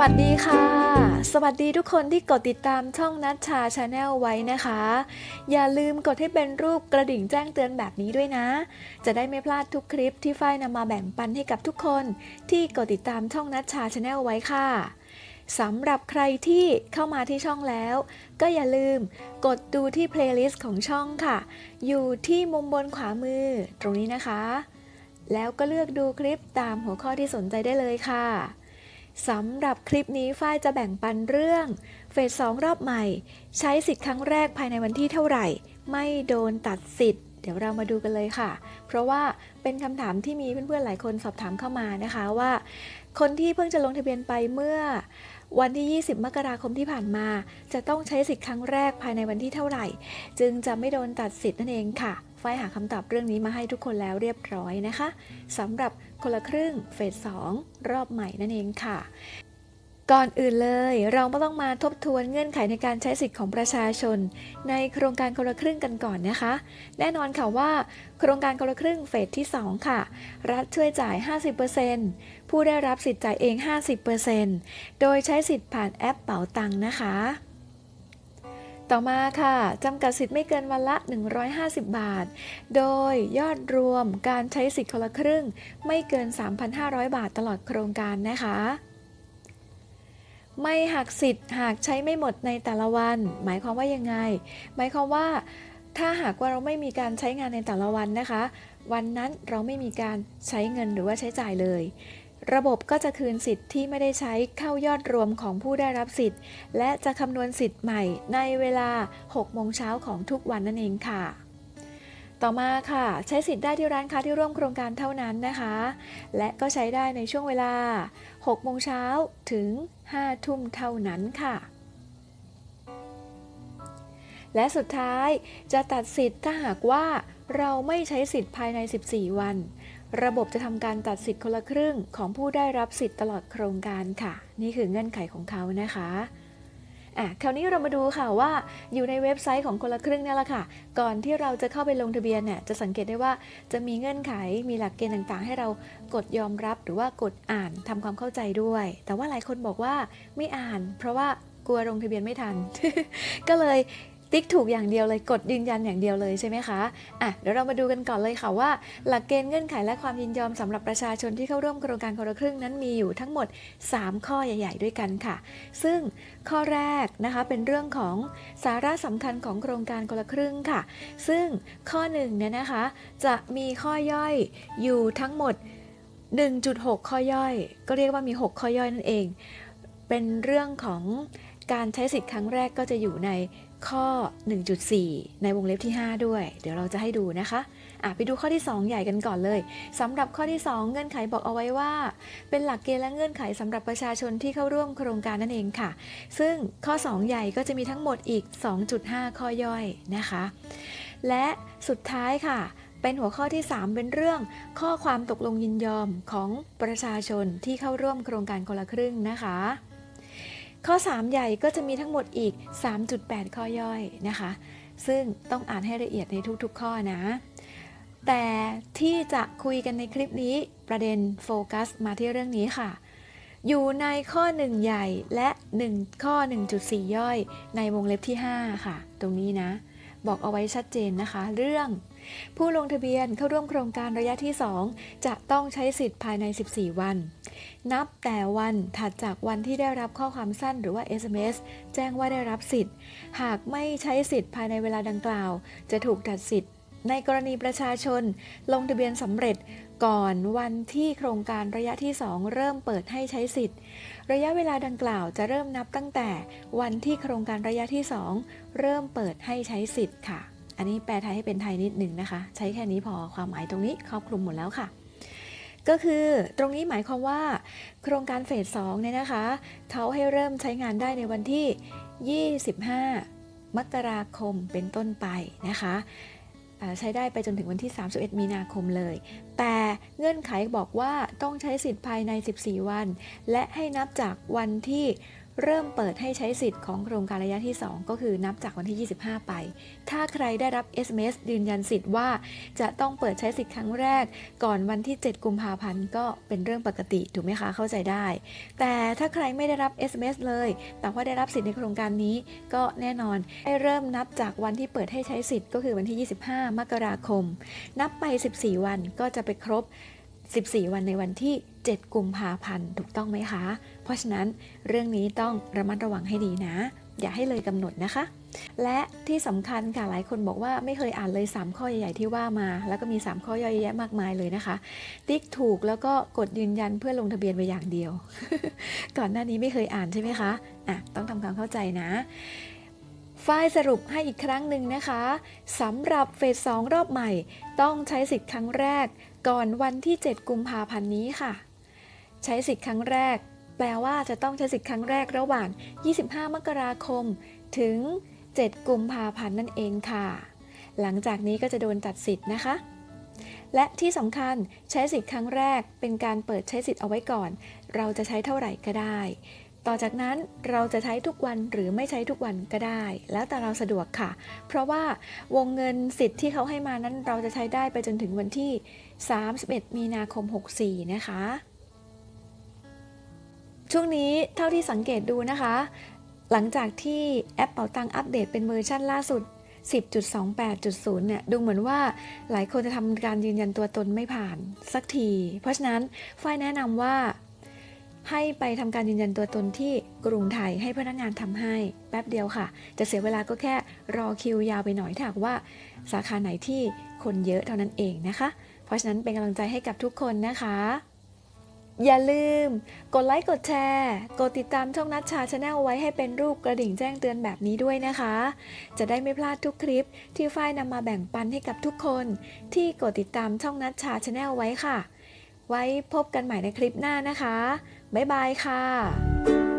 วัสดีค่ะ สวัสดีทุกคนที่กดติดตามช่องนัชชาชาแนลไว้นะคะ อย่าลืมกดให้เป็นรูปกระดิ่งแจ้งเตือนแบบนี้ด้วยนะ จะได้ไม่พลาดทุกคลิปที่ฝ้ายนำมาแบ่งปันให้กับทุกคนที่กดติดตามช่องนัชชาชาแนลไว้ค่ะสำหรับใครที่เข้ามาที่ช่องแล้ว ก็อย่าลืมกดดูที่เพลย์ลิสต์ของช่องค่ะ อยู่ที่มุมบนขวามือตรงนี้นะคะ แล้วก็เลือกดูคลิปตามหัวข้อที่สนใจได้เลยค่ะ สำหรับคลิปนี้ฝ้ายจะแบ่งปันเรื่อง เฟสสองรอบใหม่ ใช้สิทธิ์ครั้งแรกภายในวันที่เท่าไหร่ ไม่โดนตัดสิทธิ์ เดี๋ยวเรามาดูกันเลยค่ะ เพราะว่าเป็นคำถามที่มีเพื่อนๆหลายคนสอบถามเข้ามานะคะว่า คนที่เพิ่งจะลงทะเบียนไปเมื่อ วันที่ 20 มกราคมที่ผ่านมา จะต้องใช้สิทธิ์ครั้งแรกภายในวันที่เท่าไหร่ จึงจะไม่โดนตัดสิทธิ์นั่นเองค่ะ ฝ้ายหาคำตอบเรื่องนี้มาให้ทุกคนแล้วเรียบร้อยนะคะสำหรับคนละครึ่งเฟส2รอบใหม่นั่นเองค่ะ ก่อนอื่นเลยเราก็ต้องมาทบทวนเงื่อนไขในการใช้สิทธิ์ของประชาชน ในโครงการคนละครึ่งกันก่อนนะคะ แน่นอนค่ะว่า โครงการคนละครึ่งเฟสที่ 2 ค่ะ รัฐช่วยจ่าย 50%ผู้ได้รับสิทธิ์จ่ายเอง 50%โดยใช้สิทธิ์ผ่านแอปเป๋าตังนะคะ ต่อมาค่ะจำกัดสิทธิ์ไม่เกินวันละ 150 บาท โดยยอดรวมการใช้สิทธิ์คนละครึ่ง ไม่เกิน 3,500 บาทตลอดโครงการนะคะ ไม่หักสิทธิ์หากใช้ไม่หมดในแต่ละวัน หมายความว่ายังไง หมายความว่า ถ้าหากว่าเราไม่มีการใช้งานในแต่ละวันนะคะ วันนั้นเราไม่มีการใช้เงินหรือว่าใช้จ่ายเลย ระบบก็จะคืนสิทธิ์ที่ไม่ได้ใช้เข้ายอดรวมของผู้ได้รับสิทธิ์ และจะคำนวณสิทธิ์ใหม่ในเวลา 6 โมงเช้าของทุกวันนั่นเองค่ะต่อมาค่ะ ใช้สิทธิ์ได้ที่ร้านค้าที่ร่วมโครงการเท่านั้นนะคะ และก็ใช้ได้ในช่วงเวลา 6 โมงเช้าถึง 5 ทุ่มเท่านั้นค่ะ และสุดท้ายจะตัดสิทธิ์ถ้าหากว่าเราไม่ใช้สิทธิ์ภายใน 14 วัน ระบบจะทำการตัดสิทธิ์คนละครึ่งของผู้ได้รับสิทธิ์ตลอดโครงการค่ะ นี่คือเงื่อนไขของเขานะคะอะคราวนี้เรามาดูค่ะว่าอยู่ในเว็บไซต์ของคนละครึ่งนี่แหละค่ะ ก่อนที่เราจะเข้าไปลงทะเบียนเนี่ยจะสังเกตได้ว่าจะมีเงื่อนไขมีหลักเกณฑ์ต่างๆ ให้เรากดยอมรับหรือว่ากดอ่านทำความเข้าใจด้วย แต่ว่าหลายคนบอกว่าไม่อ่าน เพราะว่ากลัวลงทะเบียนไม่ทัน ก็เลย ติ๊กถูกอย่างเดียวเลยกดยืนยันอย่างเดียวเลยใช่ไหมคะอะเดี๋ยวเรามาดูกันก่อนเลยค่ะว่า หลักเกณฑ์เงื่อนไขและความยินยอมสำหรับประชาชนที่เข้าร่วมโครงการคนละครึ่งนั้นมีอยู่ทั้งหมด 3 ข้อใหญ่ ๆ ด้วยกันค่ะ ซึ่งข้อแรกนะคะเป็นเรื่องของสาระสำคัญของโครงการคนละครึ่งค่ะ ซึ่งข้อ1เนี่ยนะคะจะมีข้อย่อยอยู่ทั้งหมด 1.6 ข้อย่อย ก็เรียกว่ามี 6 ข้อย่อยนั่นเอง เป็นเรื่องของการใช้สิทธิ์ครั้งแรกก็จะอยู่ใน ข้อ 1.4 ในวงเล็บที่ 5 ด้วย เดี๋ยวเราจะให้ดูนะคะะไปดูข้อที่ 2 ใหญ่กันก่อนเลยสำหรับข้อที่ 2 เงื่อนไขบอกเอาไว้ว่า เป็นหลักเกณฑ์และเงื่อนไขสำหรับประชาชนที่เข้าร่วมโครงการนั่นเองค่ะ ซึ่งข้อ 2 ใหญ่ก็จะมีทั้งหมดอีก 2.5 ข้อย่อยนะคะ และสุดท้ายค่ะเป็นหัวข้อที่ 3 เป็นเรื่องข้อความตกลงยินยอมของประชาชนที่เข้าร่วมโครงการคนละครึ่งนะคะ ข้อ 3 ใหญ่ก็จะมีทั้งหมดอีก 3.8 ข้อย่อยนะคะ ซึ่งต้องอ่านให้ละเอียดในทุกๆ ข้อนะ แต่ที่จะคุยกันในคลิปนี้ประเด็นโฟกัสมาที่เรื่องนี้ค่ะ อยู่ในข้อ 1 ใหญ่และ 1 ข้อ 1.4 ย่อยในวงเล็บที่ 5 ค่ะ ตรงนี้นะ บอกเอาไว้ชัดเจนนะคะ เรื่อง ผู้ลงทะเบียนเข้าร่วมโครงการระยะที่ 2 จะต้องใช้สิทธิ์ภายใน 14 วัน นับแต่วันถัดจากวันที่ได้รับข้อความสั้นหรือว่า SMS แจ้งว่าได้รับสิทธิ์ หากไม่ใช้สิทธิ์ภายในเวลาดังกล่าว จะถูกตัดสิทธิ์ ในกรณีประชาชน ลงทะเบียนสำเร็จก่อนวันที่โครงการระยะที่ 2 เริ่มเปิดให้ใช้สิทธิ์ ระยะเวลาดังกล่าวจะเริ่มนับตั้งแต่วันที่โครงการระยะที่ 2 เริ่มเปิดให้ใช้สิทธิ์ค่ะ อันนี้แปลไทยให้เป็นไทยนิดหนึ่งนะคะ ใช้แค่นี้พอความหมายตรงนี้ครอบคลุมหมดแล้วค่ะ ก็คือตรงนี้หมายความว่า โครงการเฟส2เนี่ยนะคะเขาให้เริ่มใช้งานได้ในวันที่ 25 มกราคมเป็นต้นไปนะคะใช้ได้ไปจนถึงวันที่ 31 มีนาคมเลย แต่เงื่อนไขบอกว่าต้องใช้สิทธิ์ภายใน 14 วัน และให้นับจากวันที่ เริ่มเปิดให้ใช้สิทธิ์ของโครงการระยะที่ 2 ก็คือนับจากวันที่ 25 ไป ถ้าใครได้รับ SMS ยืนยันสิทธิ์ว่า จะต้องเปิดใช้สิทธิ์ครั้งแรก ก่อนวันที่ 7 กุมภาพันธ์ก็เป็นเรื่องปกติถูกไหมคะเข้าใจได้ แต่ถ้าใครไม่ได้รับ SMS เลย แต่ว่าได้รับสิทธิ์ในโครงการนี้ ก็แน่นอนให้เริ่มนับจากวันที่เปิดให้ใช้สิทธิ์ก็คือวันที่ 25 มกราคม นับไป 14 วันก็จะไปครบ 14 วันในวันที่ 7 กุมภาพันธ์ถูกต้องไหมคะ ราะฉะนั้นเรื่องนี้ต้องระมัดระวังให้ดีนะ อย่าให้เลยกำหนดนะคะ และที่สำคัญค่ะหลายคนบอกว่าไม่เคยอ่านเลย 3 ข้อใหญ่ ๆ ที่ว่ามา แล้วก็มี 3 ข้อย่อยแยะมากมายเลยนะคะ ติ๊กถูกแล้วก็กดยืนยันเพื่อลงทะเบียนไปอย่างเดียว ก่อนหน้านี้ไม่เคยอ่านใช่ไหมคะอะต้องทำความเข้าใจนะฝ้ายสรุปให้อีกครั้งหนึ่งนะคะสำหรับเฟส 2 รอบใหม่ ต้องใช้สิทธิ์ครั้งแรก ก่อนวันที่ 7 กุมภาพันธ์นี้ค่ะ ใช้สิทธิ์ครั้งแรก แปลว่าจะต้องใช้สิทธิ์ครั้งแรกระหว่าง 25 มกราคม ถึง 7 กุมภาพันธ์นั่นเองค่ะ หลังจากนี้ก็จะโดนตัดสิทธิ์นะคะ และที่สำคัญใช้สิทธิ์ครั้งแรกเป็นการเปิดใช้สิทธิ์เอาไว้ก่อน เราจะใช้เท่าไหร่ก็ได้ ต่อจากนั้นเราจะใช้ทุกวันหรือไม่ใช้ทุกวันก็ได้ แล้วแต่เราสะดวกค่ะ เพราะว่าวงเงินสิทธิ์ที่เขาให้มานั้นเราจะใช้ได้ไปจนถึงวันที่ 31 มีนาคม 64 นะคะ ช่วงนี้เท่าที่สังเกตดูนะคะ หลังจากที่แอปเป๋าตังอัปเดตเป็นเวอร์ชันล่าสุด 10.28.0 เนี่ย ดูเหมือนว่าหลายคนจะทำการยืนยันตัวตนไม่ผ่านสักที เพราะฉะนั้นฝ้ายแนะนำว่าให้ไปทำการยืนยันตัวตนที่กรุงไทยให้พนักงานทำให้แป๊บเดียวค่ะ จะเสียเวลาก็แค่รอคิวยาวไปหน่อยถ้าหากว่า สาขาไหนที่คนเยอะเท่านั้นเองนะคะ เพราะฉะนั้นเป็นกำลังใจให้กับทุกคนนะคะ อย่าลืม กดไลค์กดแชร์ กดติดตามช่องนัชชาชาแนลไว้ให้เป็นรูปกระดิ่งแจ้งเตือนแบบนี้ด้วยนะคะ จะได้ไม่พลาดทุกคลิปที่ฝ้ายนำมาแบ่งปันให้กับทุกคน ที่กดติดตามช่องนัชชาชาแนลไว้ค่ะ ไว้พบกันใหม่ในคลิปหน้านะคะ บ๊ายบายค่ะ